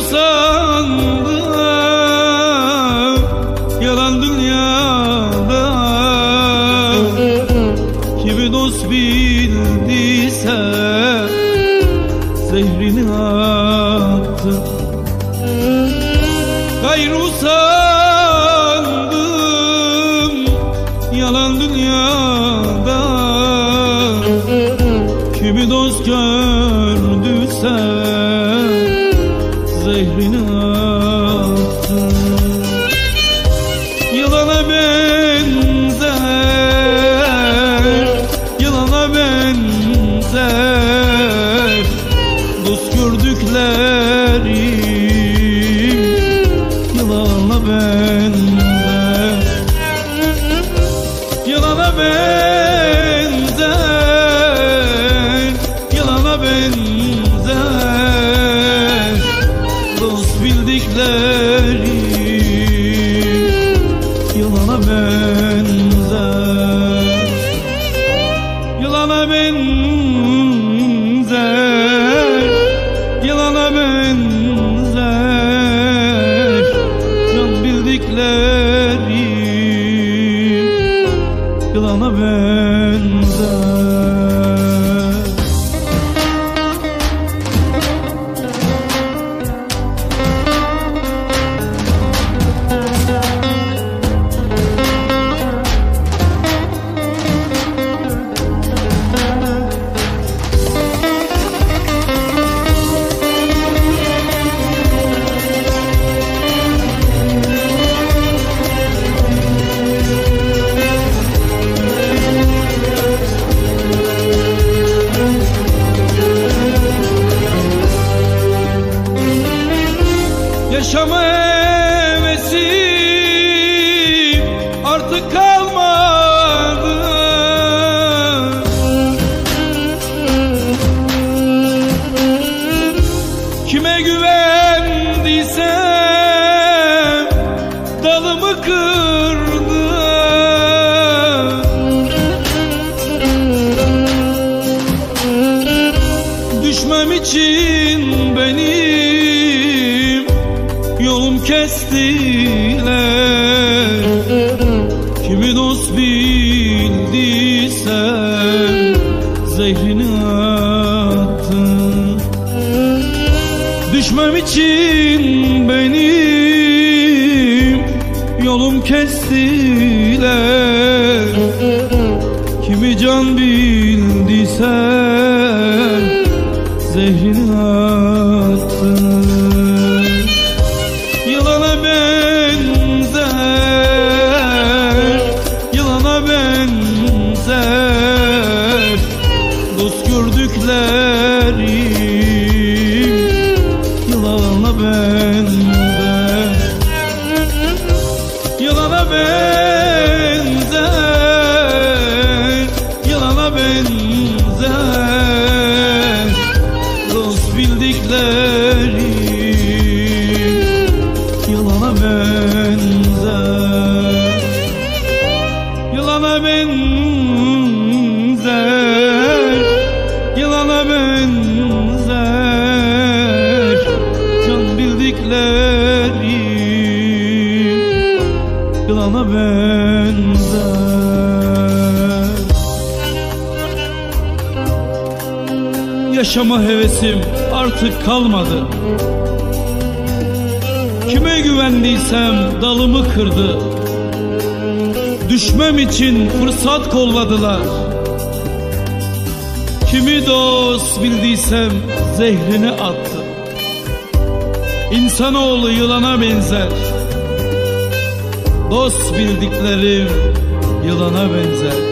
sandım yalan dünyada. Kimi dost bildiyse zehrini attı. Gayrı yalan dünyada. Kimi dost gördüyse zehrini attı Yılana benzer Yılana benzer. Dost gördüklerim Yılana benzer. Yılana benzer Yılana Yaşama hevesim artık kalmadı. Kime güvendiysem dalımı kırdı Düşmem için yolum kestiler. Kimi dost bildiysem zehrini attın. Düşmem için benim yolum kestiler. Kimi can bildiysen zehrini attın Yılana benzer Benzer Yaşama hevesim artık kalmadı. Kime güvendiysem dalımı kırdı. Düşmem için fırsat kolladılar. Kimi dost bildiysem zehrini attım İnsanoğlu yılana benzer Dost bildiklerim yılana benzer